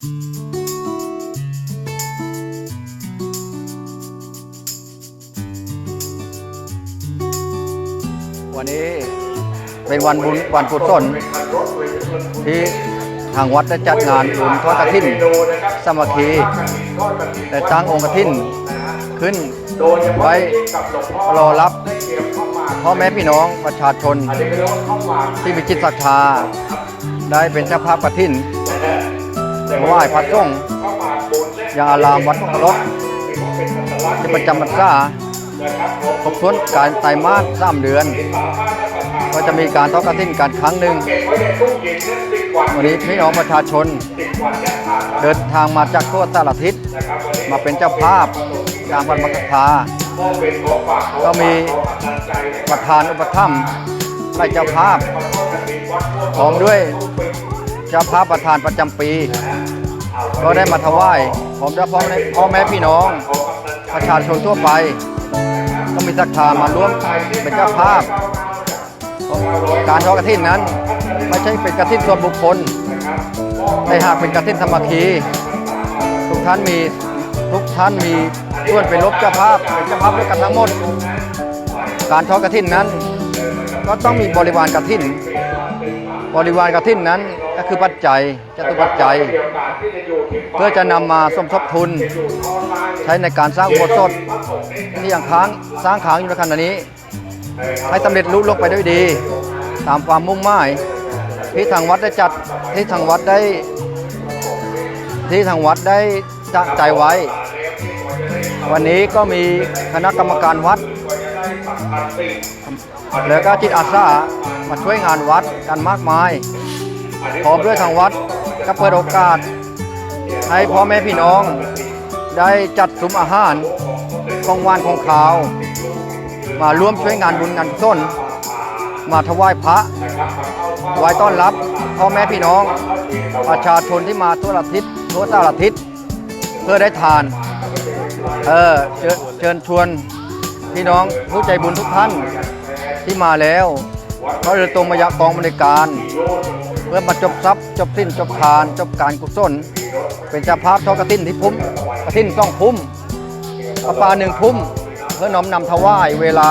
วันนี้เป็นวันบุญวันกุศลที่ทางวัดได้จัดงานบุญทอดกระถินสามัคคีแต่ตั้งองค์กระถินขึ้นไว้รอรับพ่อแม่พี่น้องประชาชนที่มีจิตศรัทธาได้เป็นเจ้าภาพกระถิน ไหว้พระสงฆ์อย่งอารามวัดพระรถที่ประจำพรรษาครบถ้วนการไตรมาสสามเดือน ก็จะมีการทอดกระถินการครั้งหนึ่ง วันนี้พี่น้องประชาชน เดินทางมาจากทั่วสารทิศ มาเป็นเจ้าภาพงานวันมกทาก็มีประธานอุปถัมภ์ให้เจ้าภาพพร้อมด้วย เจ้าภาพประธานประจำปี ก็ได้มาถวายพร้อมด้วยพ่อแม่พ่อแม่พี่น้อง ประชาชนทั่วไปก็มีศรัทธามาร่วมเป็นเจ้าภาพ การทอดกระถินนั้น ไม่ใช่เป็นกระถินส่วนบุคคลแต่หากเป็นกระถินสมัคคีทุกท่านมีทุกท่านมีส่วนเป็นลบเจ้าภาพเป็นเจ้าภาพด้วยกันทั้งหมด การทอดกระถินนั้น ก็ต้องมีบริวารกระถิน บริวารกระถินนั้นก็คือปัจจัยจตุปัจจัย เพื่อจะนำมาสมทบทุน ใช้ในการสร้างอุโบสถที่ยังค้างสร้างค้างอยู่ในขณะนี้ ให้สำเร็จลุล่วงไปด้วยดี ตามความมุ่งหมายที่ทางวัดได้จัดที่ทางวัดได้ ที่ทางวัดได้ตั้งใจไว้ วันนี้ก็มีคณะกรรมการวัด แล้วก็จิตอาสามาช่วยงานวัดกันมากมายพร้อมด้วยทางวัดก็เปิดโอกาส ให้พ่อแม่พี่น้อง ได้จัดซุ้มอาหารของวานของขาว มาร่วมช่วยงานบุญงานกุศลมาถวายพระไว้ต้อนรับพ่อแม่พี่น้อง ประชาชนที่มาทั่วอาทิศทั่วสารทิศเพื่อได้ทาน เออเชเชิญชวน พี่น้องผู้ใจบุญทุกท่านที่มาแล้วเขาเลยตรงมายังกองบริการ เพื่อมาจบทรัพย์จบสิ้นจบทานจบการกุศล เป็นเจ้าภาพทอดกระถินที่พุ่มกระถินต้องพุ่มประปาหนึ่งพุ่มเพื่อน้อมนำถวายเวลา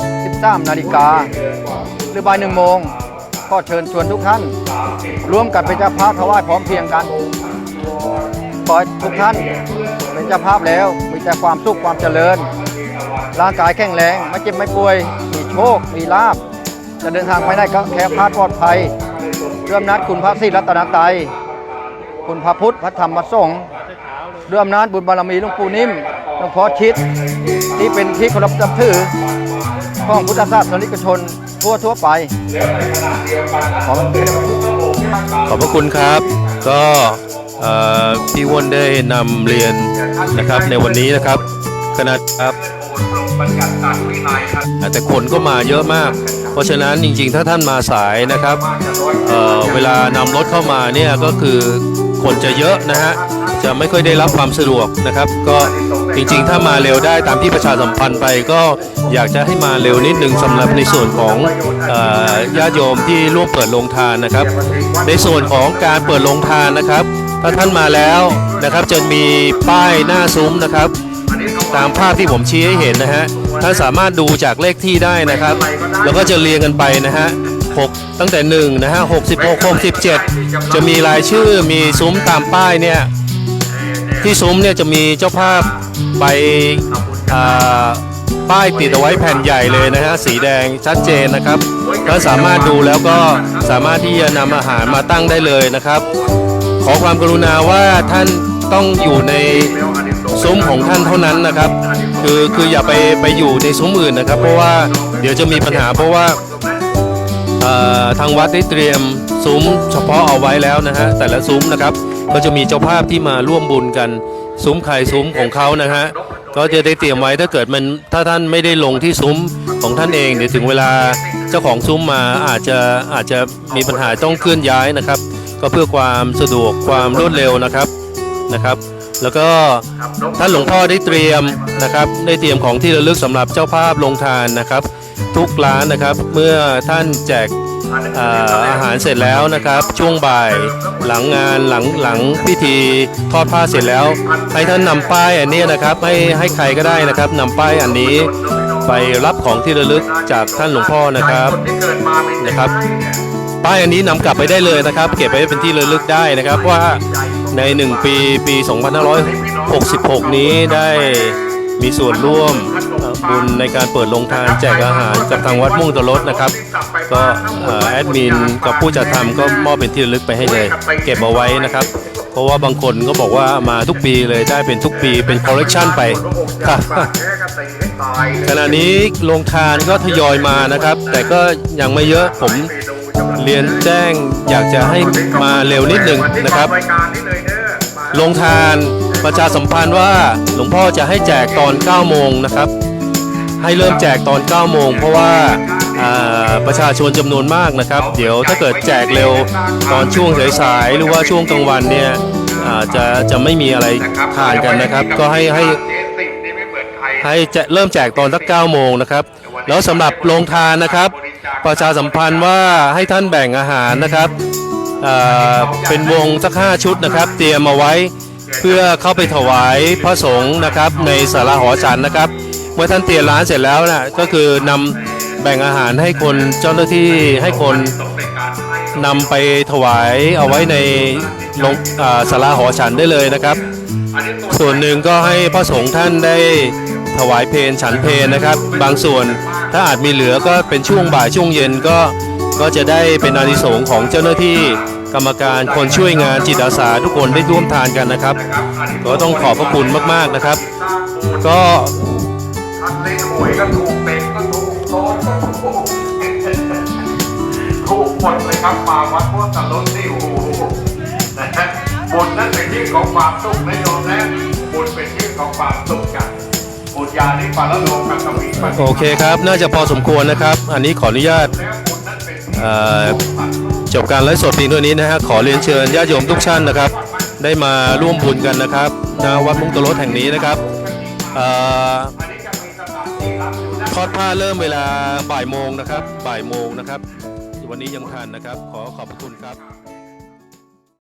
13 นาฬิกา หรือบ่ายหนึ่งโมง ก็เชิญชวนทุกท่าน ร่วมกันเป็นเจ้าภาพถวายพร้อมเพียงกันขอทุกท่านเป็นเจ้าภาพแล้วมีแต่ความสุขความเจริญ ร่างกายแข็งแรงไม่เจ็บไม่ป่วย มีโชค มีลาบ จะเดินทางไปได้ก็แคล้วคลาดปลอดภัยเรื่อมนัดคุณพระศรีรัตนตรัยคุณพระพุทธพระธรรมพระสงฆ์เรื่อมนัดบุญบารมีหลวงปู่นิ่มหลวงพ่อชิด ที่เป็นที่เคารพนับถือของพุทธศาสนิกชนทั่วทั่วๆไปขอบคุณขอบพระคุณครับ ก็เอ่อพี่อ้วนได้นำเรียนนะครับในวันนี้นะครับคณะครับ แต่คนก็มาเยอะมาก เพราะฉะนั้นจริงๆ ถ้าท่านมาสายนะครับเเวลานำรถเข้ามาเนี่ยก็คือคนจะเยอะนะฮะจะไม่ค่อยได้รับความสะดวกนะครับ ก็จริงๆ ถ้ามาเร็วได้ตามที่ประชาสัมพันธ์ไปก็อยากจะให้มาเร็วนิดนึงสำหรับในส่วนของญาติโยมที่ร่วมเปิดโรงทานนะครับ ในส่วนของการเปิดโรงทานนะครับ ถ้าท่านมาแล้วนะครับจะมีป้ายหน้าซุ้มนะครับ ตามภาพที่ผมชี้ให้เห็นนะฮะท่านสามารถดูจากเลขที่ได้นะครับ แล้วก็จะเรียงกันไปนะฮะ6ตั้งแต่1นะฮะ66 67 จะมีรายชื่อมีซุ้มตามป้ายเนี่ยที่ซุ้มเนี่ยจะมีเจ้าภาพใบป้ายติดเอาไว้แผ่นใหญ่เลยนะฮะสีแดงชัดเจนนะครับก็สามารถดูแล้วก็สามารถที่จะนำอาหารมาตั้งได้เลยนะครับ ขอความกรุณาว่าท่านต้องอยู่ใน ซุ้มของท่านเท่านั้นนะครับ คือคืออย่าไปไปอยู่ในซุ้มอื่นนะครับ เพราะว่าเดี๋ยวจะมีปัญหาเพราะว่าทางวัดได้เตรียมซุ้มเฉพาะเอาไว้แล้วนะฮะแต่ละซุ้มนะครับ ก็จะมีเจ้าภาพที่มาร่วมบุญกันซุ้มใครซุ้มของเขานะฮะก็จะได้เตรียมไว้ถ้าเกิดมันถ้าท่านไม่ได้ลงที่ซุ้มของท่านเองเดี๋ยวถึงเวลาเจ้าของซุ้มมาอาจจะอาจจะมีปัญหาต้องเคลื่อนย้ายนะครับ ก็เพื่อความสะดวกความรวดเร็วนะครับนะครับ แล้วก็ท่านหลวงพ่อได้เตรียมนะครับได้เตรียมของที่ระลึกสำหรับเจ้าภาพลงทานนะครับ ทุกร้านนะครับเมื่อท่านแจกอาหารเสร็จแล้วนะครับ ช่วงบ่ายหลังงานหลังหลังพิธีทอดผ้าเสร็จแล้ว ให้ท่านนำป้ายอันนี้นะครับให้ให้ใครก็ได้นะครับนำป้ายอันนี้ไปรับของที่ระลึกจากท่านหลวงพ่อนะครับนะครับ ป้ายอันนี้นำกลับไปได้เลยนะครับ เก็บไว้เป็นที่ระลึกได้นะครับว่า ใน 1 ปีปี 2566 นี้ได้มีส่วนร่วมบุญในการเปิดโรงทานแจกอาหารกับทางวัดมุ่งตลดนะครับ ก็แอดมินกับผู้จัดทำก็มอบเป็นที่ระลึกไปให้เลย เก็บเอาไว้นะครับ เพราะว่าบางคนก็บอกว่ามาทุกปีเลยได้เป็นทุกปีเป็นคอลเลกชันไปครับขณะนี้โรงทานก็ทยอยมานะครับ แต่ก็ยังไม่เยอะผม เรียนแจ้งอยากจะให้มาเร็วนิดหนึ่งนะครับโรงทานประชาสัมพันธ์ว่าหลวงพ่อจะให้แจกตอน 9 โมงนะครับ ให้เริ่มแจกตอน 9 โมง เพราะว่าประชาชนจำนวนมากนะครับ เดี๋ยวถ้าเกิดแจกเร็วตอนช่วงสายๆหรือว่าช่วงกลางวันเนี่ยจะจะไม่มีอะไรทานกันนะครับ ก็ให้ให้ให้จะเริ่มแจกตอนสัก9โมงนะครับ แล้วสำหรับโรงทานนะครับ ประชาสัมพันธ์ว่าให้ท่านแบ่งอาหารนะครับอ่าเป็นวงสัก5ชุดนะครับ เตรียมมาไว้เพื่อเข้าไปถวายพระสงฆ์นะครับในศาลาหอฉันนะครับ เมื่อท่านเตรียมร้านเสร็จแล้วนะก็คือนำแบ่งอาหารให้คนเจ้าหน้าที่ให้คนนำไปถวายเอาไว้ในโรงอ่าศาลาหอฉันได้เลยนะครับ ส่วนหนึ่งก็ให้พระสงฆ์ท่านได้ ถวายเพลฉันเพลนะครับ บางส่วนถ้าอาจมีเหลือก็เป็นช่วงบ่ายช่วงเย็นก็ก็จะได้เป็นอานิสงส์ของเจ้าหน้าที่กรรมการคนช่วยงานจิตอาสาทุกคนได้ร่วมทานกันนะครับก็ต้องขอบพระคุณมากๆนะครับ ก็ท่านเล่นหวยก็ถูกเป็ดก็ถูกโต๊ะก็ถูกถูกหมดเลยครับมาวัดพวกตะลุนนี่โอ้โหนะฮะบุญนั้นเป็นที่ของความสุขนะโยมนะบุญเป็นที่ของความสุขกัน บุญญาณิปาละโลกัตวิปัสสิโอเคครับ น่าจะพอสมควรนะครับ อันนี้ขออนุญาตจบการไลฟ์สดเพียงเท่านี้นะฮะขอเรียนเชิญญาติโยมทุกท่านนะครับ ได้มาร่วมบุญกันนะครับณวัดมุงตะรถแห่งนี้นะครับทอยู่นะทอดผ้าเริ่มเวลาบ่ายโมงนะครับบ่ายโมงนะครับ วันนี้ยังทันนะครับ ขอขอบพระคุณครับ